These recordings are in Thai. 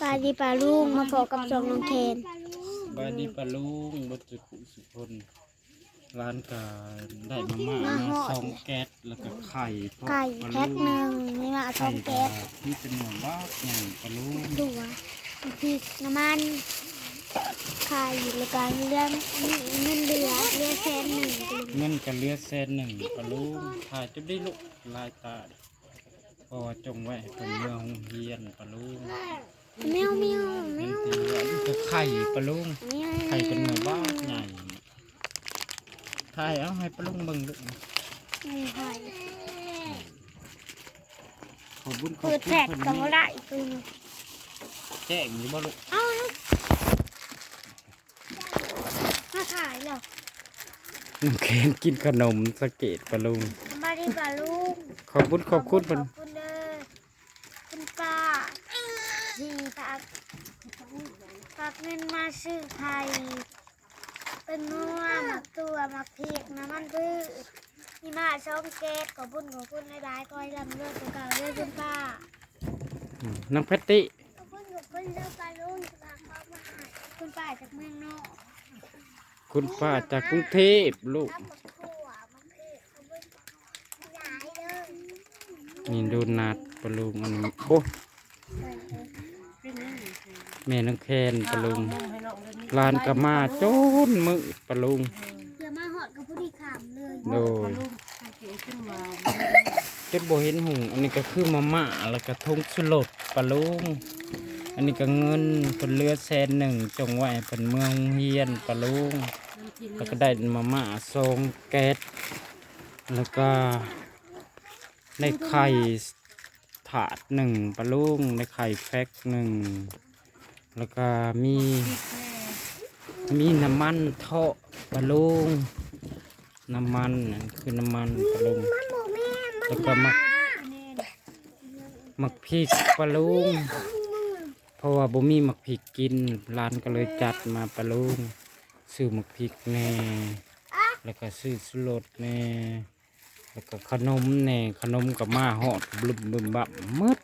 ปลาดีปลาลุงมาพอกับสองน้องเทนบายดีปะลุงบดจุกุสุพลร้านกาได้มาม่ามาซองแก๊สแล้วก็ไข่ทอดไก่ปลาแพ็คลุงหนึ่งนี่มาทไข่องแก๊สที่เป็นหน่วยบ้ากใหญ่ปลาลุงถั่วพริกน้ำมันไข่แล้วก็เรื่องเงินเดือเรือแสนหนึ่งเงินกันเลือดแสนหนึ่งปลาลุงถ่ายจะได้ลุกลายตาเพอจงไว้ให้เป็นเมืองเฮียนปลาลุง แมวแมวแมวตีว่านี่คือไข่ปลาลุงไข่เป็นหน่บ้ากใหญ่ถ่เอาให้ปลาลุงเบิ่งดูไม่ไข่ขอบคุญขอบเปิดคุณแผดเพิ่นกับนี่อะไรคือแจ้งอยู่บ่ลูกเอาลูกมาขายเหรอน้ำแข็งกินขนมสะเกตปลาลุงมาดีปลาลุงขอบคุณขอบคุณขเพิ่น อบคุณเด้อคุณป้าที่ ฝากฝากเงินมาซื้อไข่เป็นนัวหมักตัวหมักพริกน้ำมันพืชมีมาช่องเกตขอบคุณขอบคุณหลายๆคอยลำเลือดตัวเก่าเลือดคุณป้าน้องแพตตี้ขอบคุณขอบคุณเลือดปลาลุงฝากเขามาให้คุณป้าจากเมืองนอกคุณป้าจากกรุงเทพลูก รับหมักถั่วหมักพริกขอบคุณหลายเด้อนี่ดูนาดปลาลุงอันนี้โอ้ แม่น้องแคนปลาลุงลานกะมาโจนมือปลาลุงเดี๋ยวมาหอดกับผู้ที่ขำเลยโดยจดบ่เห็นหุงอันนี้ก็คือมาม่าแล้วก็ทงสุรสปลาลุงอันนี้ก็เงินเป็นเรือแสนหนึ่งจงไว้เป็นเมืองเฮียนปลาลุงแล้วก็ได้มาม่าซองแก๊สแล้วก็ได้ไข่ถาดหนึ่งปลาลุงได้ไข่แพ็คหนึ่ง แล้วก็มีมีน้ำมันเทาะปลาลุงน้ำมันคือน้ำมันปลาลุงแล้วก็มักมักพริกปลาลุงเพราะว่าบ่มีมักพริกกินร้านก็เลยจัดมาปลาลุงซื้อมักพริกแน่แล้วก็ซื้อสุรสแน่แล้วก็ขนมแน่ขนมกับมาหอดบลุมบึมบับมืด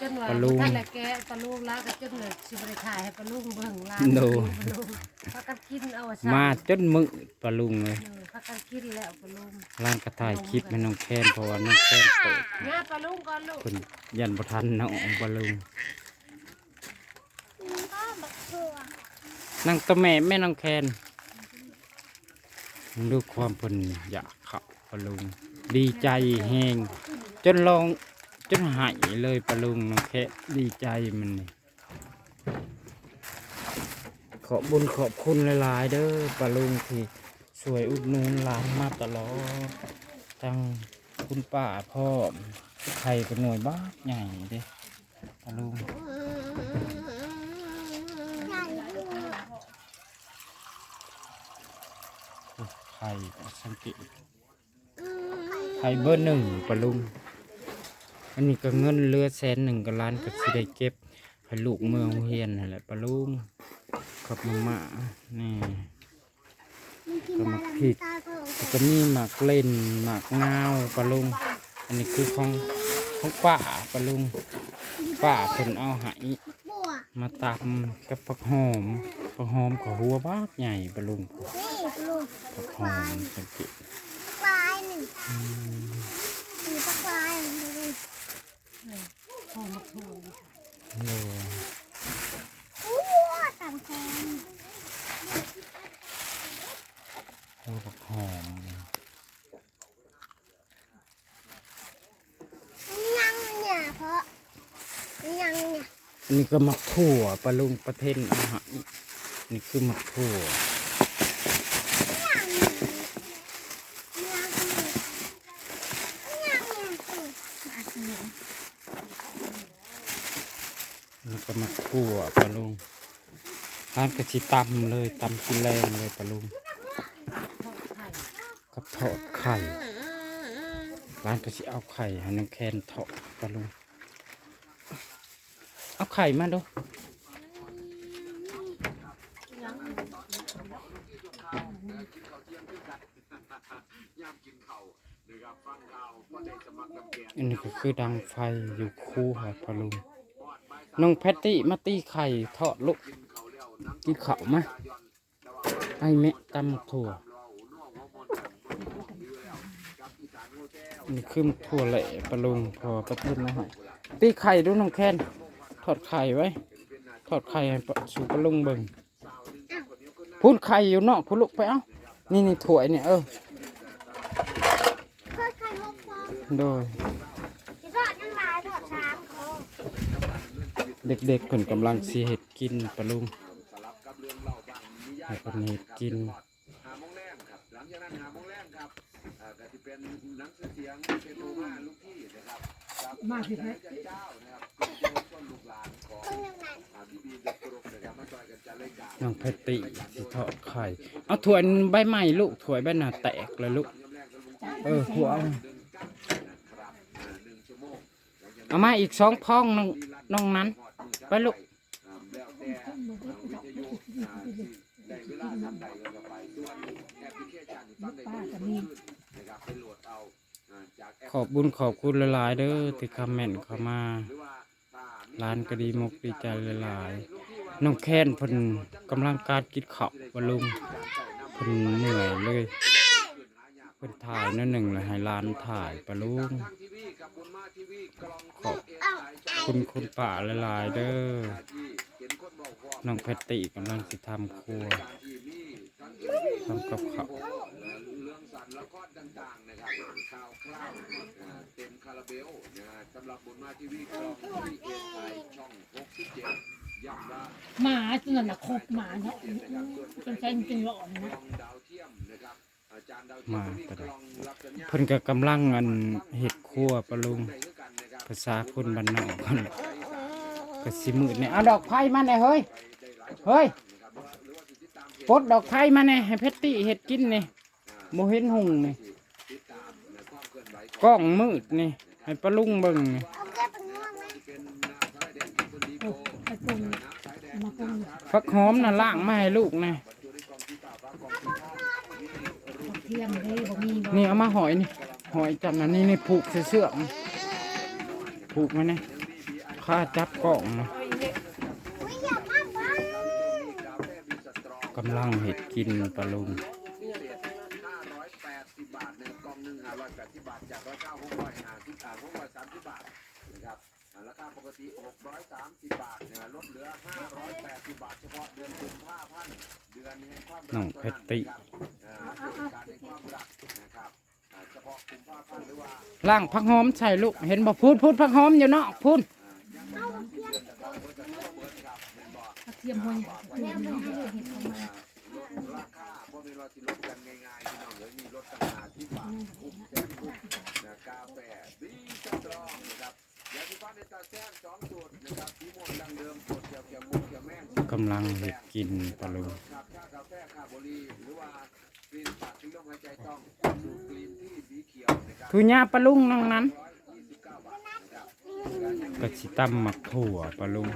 จนว่าปลาลุงท่านละแกะปลาลูกแล้วก็จนเลยสิบริถ่ายให้ปลาลูกเบิ่งร้านโน่ปลาลูกพักกันกินเอาอะมาจนมึกปลาลุงเลยเออพักกันกินแล้วปลาลูกร้านกระถ่ายคลิปให้น้องแคนเพราะว่าน้องแคนเปิดเนี่ยปลาลูกก่อนลูก คนยันประทันน้องปลาลุงก็บักถั่วนั่งตัวแม่แม่น้องแคนดูความเพิ่นอยากเขับปลาลุงดีใจแหงจนลอง จนหายเลยปลาลุงน้องแคนดีใจมันนี่ขอบุญขอบคุณหลายๆเด้อปลาลุงที่ช่วยอุดหนุนร้านมาตลอดทั้งคุณป้าพ่อใครก็หน่วยบ้ากใหญ่เด้ปลาลุงไข่สังเกตไข่เบอร์หนึ่งปะลุง อันนี้ก็เงินเรือแสนหนึ่งก็ล้านก็สิได้เก็บให้ลูกเมืองเฮียนนั่นแหละปะลุงขอบมามานี่มันกินก็ได้มาแล้วพริกผิดก็มีหมากเล่นหมากงาปะลุงอันนี้คือของของป้าปะลุงป้าเพิ่นเอาหายมาตำกับผักหอมผักหอมกับหัวบ้าใหญ่ปะลุงนี่ลูกผักหอมสังเกต ปลายหนึ่งมีปลาปลายดูดิ โอ้มาถูกโอ้อู้ต่างแทนหัวผักหอมยังเนี่ยเพราะยังเนี่ยนี่ก็มักถั่วปลาลุงประเทศอาหารนี่คือมักถั่ว ยังเนี่ยยังเนี่ยยังเนี่ย แล้ว ก็มักถั่วปลาลุงร้านกะชิตำเลยตำกินแรงเลยปลาลุงกับทอดไข่ร้านกะชิเอาไข่ห้น้องแคนทอดปลาลุงเอาไข่มาดูอันนี้ก็คือดังไฟอยู่คู่ค่ะปลาลุง น้องแพตตี้มาตีไข่ทอดลูกกินข้าวมาไอ้แม่ตำถั่วนี่คือถั่วแหละปลาลุงพอประทุนนะฮะตีไข่ดูน้องแคนทอดไข่ไว้ทอดไข่ให้ปะสู่ปลาลุงเบิ่งพูดไข่อยู่นอกพูดลูกไปเอ้านี่นี่ถ้วยเนี่ยเออเพื่อใครลบฟองโดย ที่ทอดยังหลายทอดสามคอ เด็กๆเพิ่นกำลังสิเฮ็ดกินปลาลุงให้เพิ่นเฮ็ดกินหาโมงแรงครับหลังจากนั้นหาโมงแรงครับอ่าก็จะเป็นหนังสือเสียงเป็นโอมาลูกพี่นะครับครับมาสิใจแม่จันเจ้านะครับเป็นต้นลูกหลานของคนหนึ่งนั้นอ่าพี่บีเด็กกรุกนะครับมาช่วยกันจัดรายการน้องแพตตี้สิทอดไข่ เอาถ้วยใบใหม่ลูกถ้วยใบหน้าแตกเลยลูก เออหัวเอาเอามาอีกสองพองน้องน้องนั้น ไปลูกแล้วแต่วิทยุได้เวลาทำใดก็ไปส่วนแอปพลิเคชันฟังได้ทุกคืนะครับไปโหลดเอาขอบบุญขอบคุณหลายๆเด้อที่คอมเมนต์เข้ามาร้ามีร้านก็ดีมกดีใจหลายๆน้องแค้นเพิ่นกำลังการกินข้าวบลุงเพิ่นเหนื่อยเลยเพิ่นถ่ายนั่นหนึ่งเลยให้ร้านถ่ายปะลุง ขอบคุณคุณป่าหลายๆเด้อที่เห็นคนบอกว่าน้องแพตตี้กำลังสิทำครัวการที่มีทั้งเอ็มวีทำกับข้าวเรื่องสันละครต่างๆนะครับข่าวคราวอ่าเต็มคาราเบลนะฮะสำหรับบุญมาทีวีกล่องที่เอไอช่อง67ย้ำว่าหมาตัวนั้นน่ะครบหมาเนาะจนใช้จริงหลอนกนะ มนะครับอาจารย์ดาวเทียมก็มีกล่องรับสัญญาณเพิ่นก็กำลังอันเฮ็ดครัวปะลุงได้คือกันนะครับภาษาคนบ้านนอกเพิ่นก็สิมืดเนี่ยเอาดอกไผ่มาแน่เฮ้ยเฮ้ยปลดดอกไผ่มาแน่ให้แพตตี้เฮ็ดกินนี่บ่เห็นหุ่งนี่กล้องมืดนี่ให้ปะลุงเบิ่งนี่เอาเก็บเป็นง่วงไหมโอ้ไปปรุงมาปรุงฟักหอมน่ะล้างมาให้ลูกนะ เทียมเลยบ่มีบ่นี่เอามาหอยนี่ หอยจับนะนี่นี่ผูกเสื้อๆนี่ผูกมาเนี่ยข้าจับกล่องนะอุ้ยอย่ามาบ้ากำลังเห็ดกินปลาลุง 580 บาทหนึ่งกล่องหนึ่ง580 บาท จาก109 650อ่า630 บาทนะครับอ่าราคาปกติ 630 บาทนะลดเหลือ 580 บาท เฉพาะเดือนกุมภาพันธ์เดือนแห่งความรัก น้องแพตตี้ อ่าเทศกาลแห่งความรักนะครับอ่าเฉพาะกุมภาพันธ์หรือว่า ล่างผักหอมใส่ลูกเห็นบ่พูดพูดผักหอมอยู่เนาะพูดเทียมหัวเทียมหัวเห็ดเข้ามาราคาบ่มีว่าสิลดกันง่ายๆพี่น้องเอ้ยมีลดตั้ง50บาทคุ้มแสนคุ้มนะกาแฟบีสตรองนะครับยาสีฟันในตาแซ่บสองสูตรนะครับสีม่วงดังเดิมสูตรเกี่ยวเกี่ยวมุกเกี่ยวแม่งกำลังเห็ดกินปลาลุงครับค่าก ที่ลมหายใจต้องสูตรกรีนที่สีเขียวนะครับทุญาปลาลุงน้องนั้น129บาทนะครับก็สิตำหมักถั่วปลาลุง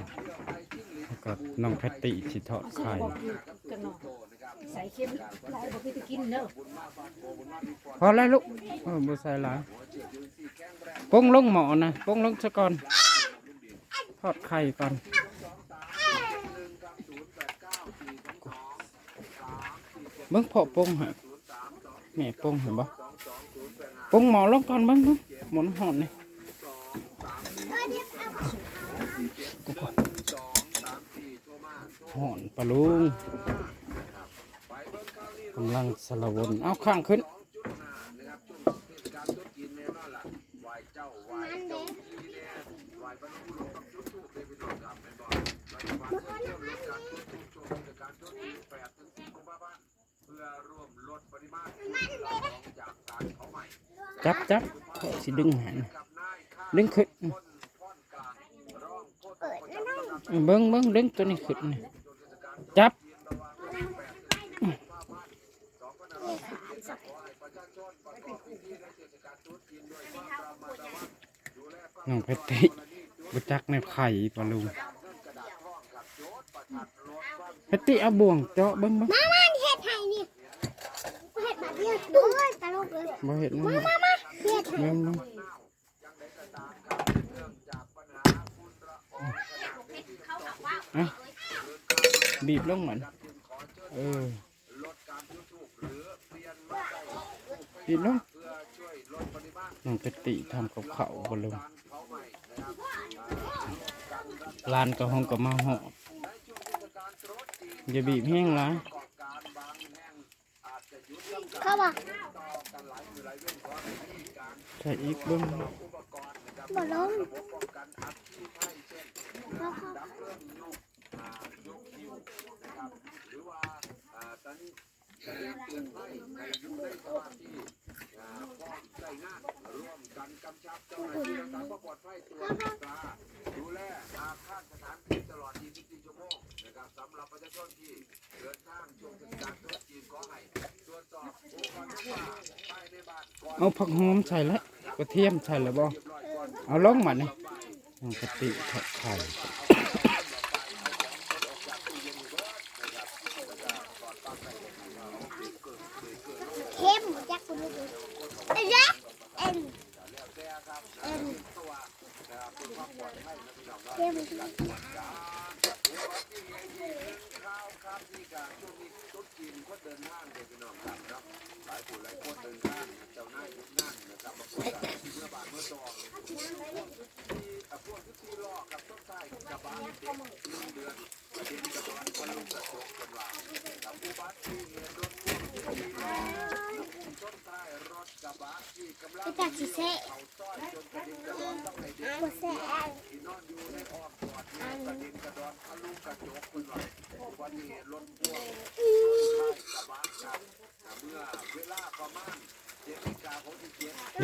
แล้วก็น้องแพตตี้สิทอดไข่กันเนาะใส่เค็มหลายบ่คือจะกินเด้อพอแล้วลูกเออบ่ใส่หลายปรุงลงหม้อนะปรุงลงซะก่อนทอดไข่ก่อนเบิ่งพอปรุงฮะแม่ปรุงเห็นบ่ ปงหมอลงก่อนบิ่งเบิ่งหมอน้ำร้อนนี่ห่อนปลาลุงกำลังสละวนเอาข้างขึ้นนะครับช่วนแน่นอนล่ะไหว้เจ้าวข้างจุดธูปเลยพี่น้น จับจับสิดึงหันดึงขึ้นเบิ้งเบิ้งดึงตัวนี้ขึ้นนะจับน้องเพชรติบุจักในไข่ปลาลุงเพชรติเอาบ่วงเจาะเบิ้งเบิ้ง โอ้ยตลกเลยบ่เห็นมั้งมามาเห็ดไห่เบิ้งเบิ้งอะบีบลงมันเออลดการจุดทูบหรือเปลี่ยนมาใส่บีบลงเพื่อช่วยลดปริมาณน้องกติทำกับเขาวบลงการเผาไหม้นะครับลานกระห้องกับมาหอในช่วงเทศกาลตรุษจีนอย่าบีบแห้งละ ทำการเขาบอกต่อกันหลายมือหลายเว้นเพราะวิธีการใส่อีกเบิ้งอุปกรณ์นะครับบ่ลงระบบป้องกันอัคคีภัยเช่นเขาเขาดับเพลิงยกอ่ายกคิวนะครับหรือว่าอ่าตอนนี้แสดงเตือนให้ให้อยู่ในสมาธิ อ่าพร้อาผักำชับเจ้าหอาดูแลอาคารสถานที่ตลอด24ชั่วโมงนะครับสำหรับประชาชนที่เลยในบ้านก่อนเอาผักหอมใส่แล้วกระเทียมใส่แล้วบ่เอาลงมานี่น้องกติผัดไข่ ต้นไทรกับบ้านเด็กเดือนเด็กกระโดดคนลุกกระโดดกันว่ากับผู้บ้านที่เงินรถพ่วงที่ตีล้อต้นไทรรถกระบะที่กำลังไปตัดสิเซ่เขาต้อยจนกระดิ่งกระโดดต้องในเด็กบ่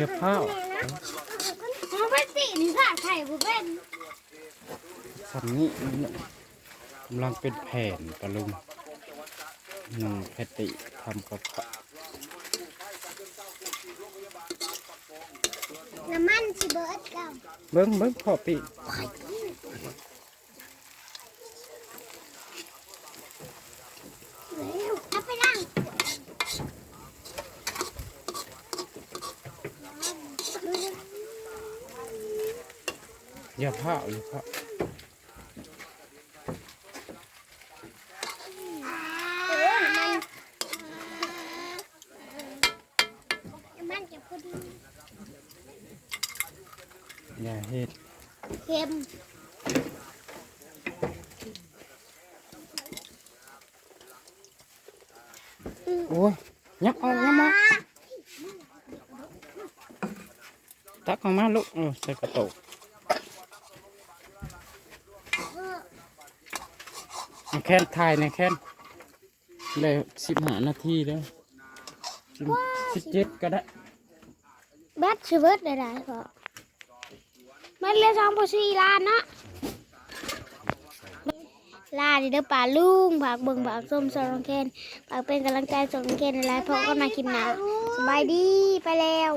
เจ็ดเดี๋ยวข้าวมันเป็นสีนี่ค่ะไข่บุเป็นสำนี้กำลังเป็นแผ่นปลาลุงน้องกติทำกับเขาวน้ำมันสิเบิร์ดแล้วเบิ้งเบิ้งขอปี เอาไปนั่ง อย่าผ้าอย่าผ้าเออน้ำมันน้ำมันจะพอดีอย่าเฮ็ดเค็มโอ้ยยับออกยับมาตักออกมาลูกเออใส่กระโตกเอา แค้นถ่ายในแค้นเลยสิบห้านาทีแล้วสิบเจ็ดก็ได้แบทสิเบิร์ดได้ได้พอมันเลยสองพอสี่ล้านเนาะลาดิเด้อป่าลุงผักเบิ่งผักส้มสองแคนผักเป็นกำลังใจสองแคนในไลฟ์พอก็มาคลิปหน้าสบายดีไปแล้ว